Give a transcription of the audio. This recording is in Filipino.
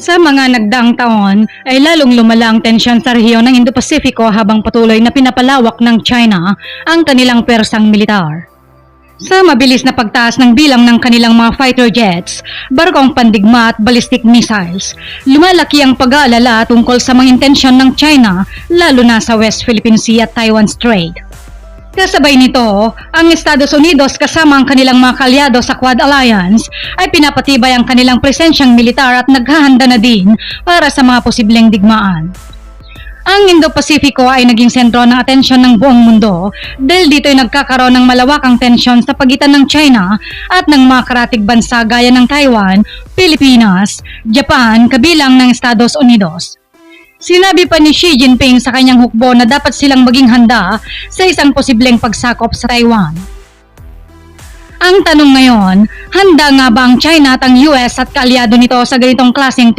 Sa mga nagdaang taon ay lalong lumala ang tensyon sa rehiyon ng Indo-Pasifiko habang patuloy na pinapalawak ng China ang kanilang persang militar. Sa mabilis na pagtaas ng bilang ng kanilang mga fighter jets, barkong pandigma at ballistic missiles, lumalaki ang pag-aalala tungkol sa mga intensyon ng China lalo na sa West Philippine Sea at Taiwan Strait. Kasabay nito, ang Estados Unidos kasama ang kanilang mga kalyado sa Quad Alliance ay pinapatibay ang kanilang presensyang militar at naghahanda na din para sa mga posibleng digmaan. Ang Indo-Pasifiko ay naging sentro ng atensyon ng buong mundo dahil dito ay nagkakaroon ng malawakang tensyon sa pagitan ng China at ng mga karatig bansa gaya ng Taiwan, Pilipinas, Japan, kabilang ng Estados Unidos. Sinabi pa ni Xi Jinping sa kanyang hukbo na dapat silang maging handa sa isang posibleng pagsakop sa Taiwan. Ang tanong ngayon, handa nga ba ang China at ang US at kaalyado nito sa ganitong klaseng